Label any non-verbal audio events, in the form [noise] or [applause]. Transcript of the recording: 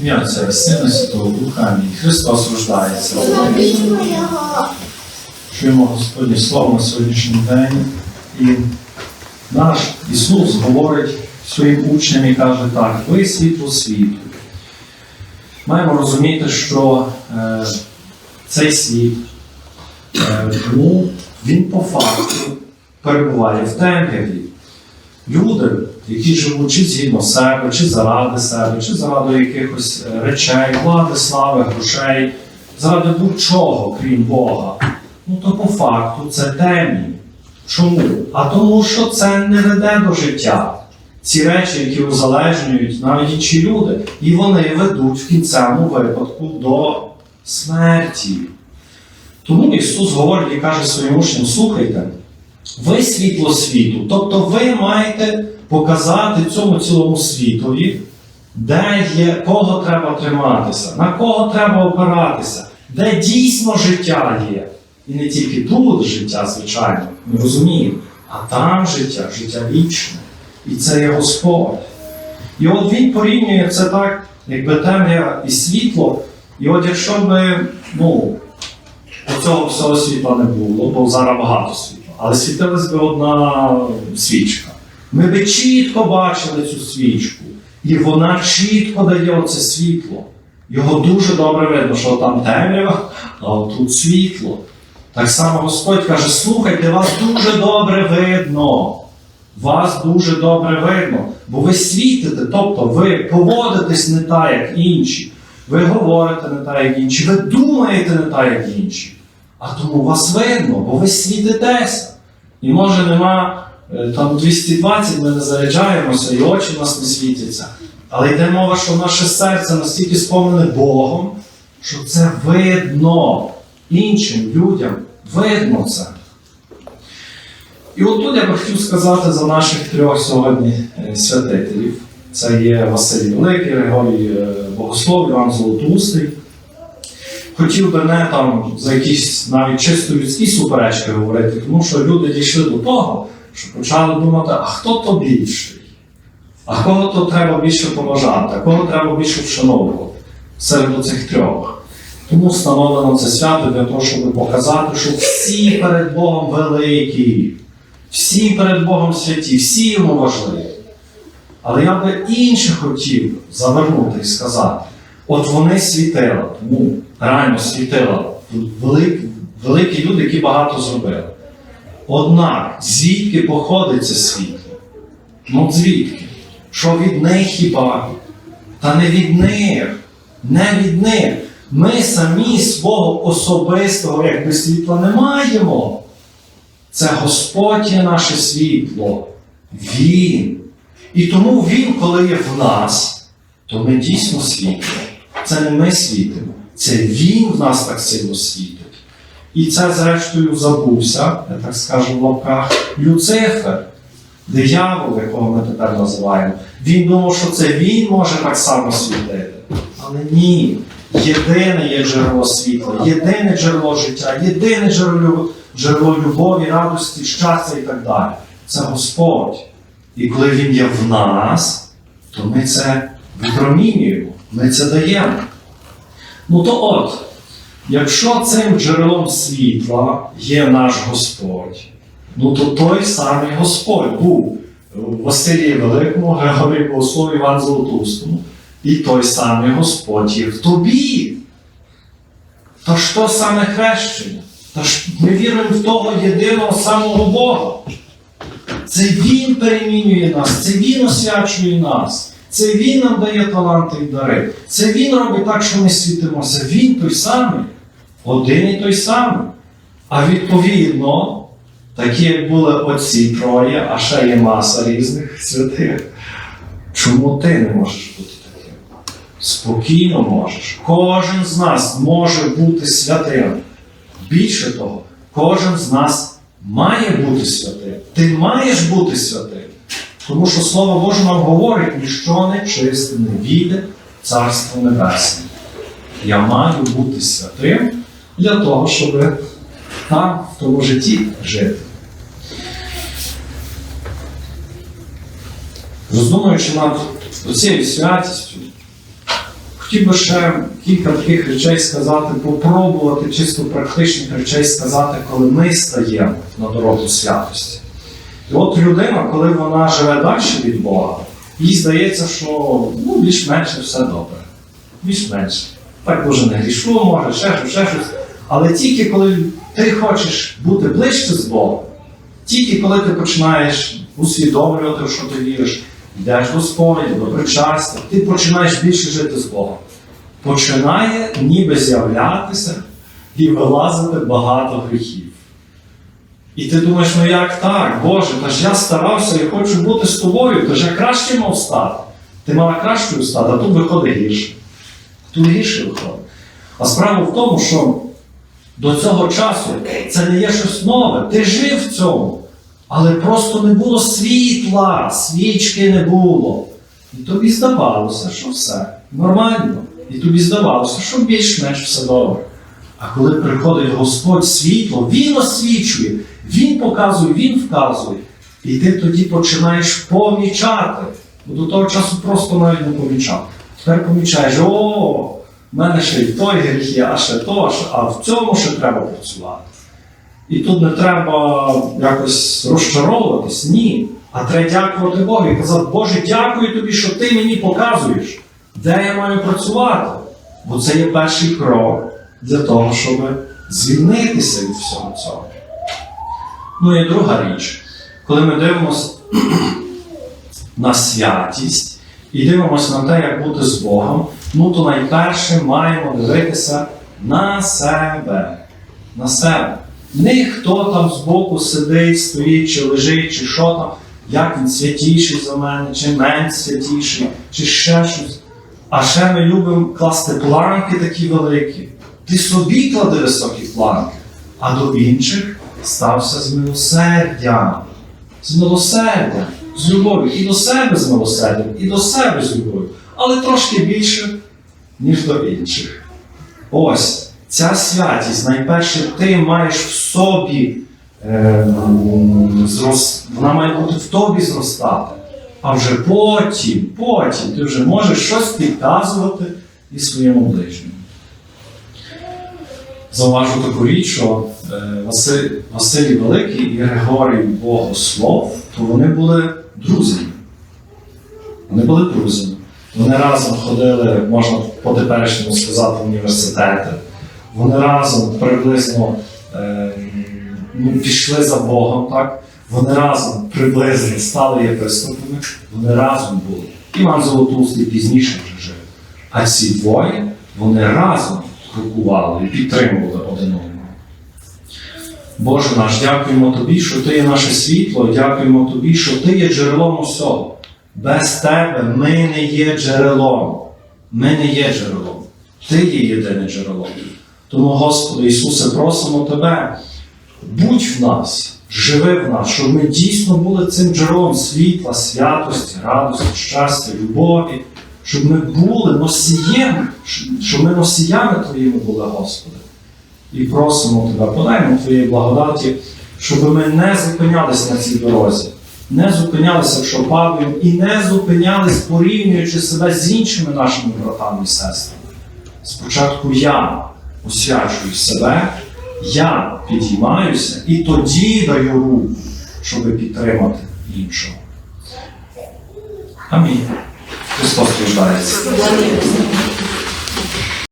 Ім'я Отця Сина Святого Духа. Амінь. Христос рождається. Чуємо Господнє Слово на сьогоднішній день. І наш Ісус говорить своїм учням і каже так: ви світло світу. Маємо розуміти, що е, цей світ, е, він по факту перебуває в темряві. Люди, які живуть чи згідно себе, чи заради себе, чи заради якихось е, речей, влади, слави, грошей, заради будь-чого, крім Бога, ну то по факту це темні. Чому? А тому, що це не веде до життя. Ці речі, які узалежнюють навіть інші люди, і вони ведуть в кінцевому випадку до смерті. Тому Ісус говорить і каже своїм учням: слухайте, ви світло світу, тобто ви маєте показати цьому цілому світові, де є, кого треба триматися, на кого треба опиратися, де дійсно життя є. І не тільки тут життя, звичайно, ми розуміємо, а там життя, життя вічне. І це є Господь. І от він порівнює це так, якби темрява і світло. І от якщо б ну, цього всього світла не було, бо зараз багато світла, але світилась би одна свічка. Ми би чітко бачили цю свічку, і вона чітко дає оце світло. Його дуже добре видно, що там темрява, а тут світло. Так само Господь каже: слухайте, вас дуже добре видно. Вас дуже добре видно, бо ви світите, тобто ви поводитесь не так, як інші. Ви говорите не так, як інші, ви думаєте не так, як інші. А тому вас видно, бо ви світитеся. І може нема там 220, ми не заряджаємося, і очі в нас не світяться. Але йде мова, що наше серце настільки сповнене Богом, що це видно іншим людям. Видно це. І отут я би хотів сказати за наших трьох сьогодні е, святителів. Це є Василь Великий, Григорій е, Богослов, Іван Золотоустий. Хотів би не там за якісь навіть чисто людські суперечки говорити, тому що люди дійшли до того, що почали думати, а хто то більший? А кого то треба більше поважати, а кого треба більше вшановувати серед цих трьох. Тому встановлено це свято для того, щоб показати, що всі перед Богом великі, всі перед Богом святі, всі йому важливі. Але я би інше хотів завернути і сказати: от вони світила, тому реально світила, великі, великі люди, які багато зробили. Однак, звідки походить це світло? Ну звідки? Що від них хіба? Та не від них, не від них. Ми самі свого особистого якби світла не маємо. Це Господь є наше світло. Він. І тому Він, коли є в нас, то ми дійсно світло. Це не ми світимо, це Він в нас так сильно світить. І це, зрештою, забувся, я так скажу в лапках, Люцифер, диявол, якого ми тепер називаємо. Він думав, що це він може так само світити. Але ні. Єдине є джерело світла, єдине джерело життя, єдине джерело, джерело любові, радості, щастя і так далі. Це Господь. І коли Він є в нас, то ми це відпромінюємо, ми це даємо. Ну то от, якщо цим джерелом світла є наш Господь, ну то той самий Господь був у Василії Великому, Григорії Богослові, Іван Золотустому, і той самий Господь є в тобі. Та що саме хрещення? Та ж ми віруємо в того єдиного самого Бога. Це Він перемінює нас, це Він освячує нас, це Він нам дає таланти і дари. Це Він робить так, що ми світимося. Він той самий, один і той самий. А відповідно, такі як були оці троє, а ще є маса різних святих. Чому ти не можеш бути таким? Спокійно можеш. Кожен з нас може бути святим. Більше того, кожен з нас має бути святим. Ти маєш бути святим. Тому що Слово Боже нам говорить, ніщо не чисте не війде Царство Небесне. Я маю бути святим для того, щоб там, в тому житті жити. Роздумуючи над цією святістю, Хотів би ще кілька таких речей сказати, попробувати чисто практичних речей сказати, коли ми стаємо на дорогу святості. І от людина, коли вона живе далі від Бога, їй здається, що ну, більш-менш все добре. Більш-менш. Так дуже не грішу, може, ще щось, ще щось. Але тільки коли ти хочеш бути ближче з Богом, тільки коли ти починаєш усвідомлювати, що ти віриш, йдеш до сповіді, до причастя, ти починаєш більше жити з Богом. Починає ніби з'являтися і вилазити багато гріхів. І ти думаєш, ну як так, Боже, та ж я старався і хочу бути з тобою, та ж я краще мав стати. Ти мала кращою стати, а тут виходить гірше. Тут гірше виходить. А справа в тому, що до цього часу це не є щось нове. Ти жив в цьому, але просто не було світла, свічки не було. І тобі здавалося, що все нормально. І тобі здавалося, що більш-менш все добре. А коли приходить Господь світло, Він освічує, Він показує, Він вказує. І ти тоді починаєш помічати. Бо до того часу просто навіть не помічав. Тепер помічаєш, о, в мене ще й той гріх є, а ще то, а в цьому ще треба працювати. І тут не треба якось розчаровуватись, ні. А треба дякувати Богу і казати, Боже, дякую тобі, що ти мені показуєш, де я маю працювати. Бо це є перший крок для того, щоб звільнитися від всього цього. Ну і друга річ, коли ми дивимося [clears throat] на святість і дивимося на те, як бути з Богом, ну то найперше маємо дивитися на себе. На себе. Не хто там збоку сидить, стоїть, чи лежить, чи що там, як він святіший за мене, чи менш святіший, чи ще щось. А ще ми любимо класти планки такі великі. Ти собі клади високі планки, а до інших стався з милосердям. З милосердям, з любов'ю. І до себе з милосердям, і до себе з любов'ю. Але трошки більше, ніж до інших. Ось ця святість, найперше, ти маєш в собі, е, зрос... вона має бути в тобі зростати. А вже потім, потім ти вже можеш щось підказувати і своєму ближньому. Зауважу таку річ, що е, Василь, Василій Великий і Григорій Богослов, то вони були друзями. Вони були друзями. Вони разом ходили, можна по теперішньому сказати, університети. Вони разом приблизно е, пішли за Богом, так? Вони разом приблизно стали єпископами, вони разом були. Іван Золотоустий пізніше вже жив. А ці двоє вони разом крокували і підтримували один одного. Боже наш, дякуємо Тобі, що Ти є наше світло, дякуємо Тобі, що Ти є джерелом усього. Без Тебе ми не є джерелом. Ми не є джерелом. Ти є єдине джерело. Тому, Господи Ісусе, просимо Тебе, будь в нас, живи в нас, щоб ми дійсно були цим джерелом світла, святості, радості, щастя, любові, щоб ми були носієм, щоб ми носіями Твоїми були, Господи. І просимо Тебе, подай нам Твоєї благодаті, щоб ми не зупинялись на цій дорозі, не зупинялися, якщо падаємо, і не зупинялись, порівнюючи себе з іншими нашими братами і сестрами. Спочатку я освячую себе, я підіймаюся і тоді даю руку, щоб підтримати іншого. Амінь. Христос рождається.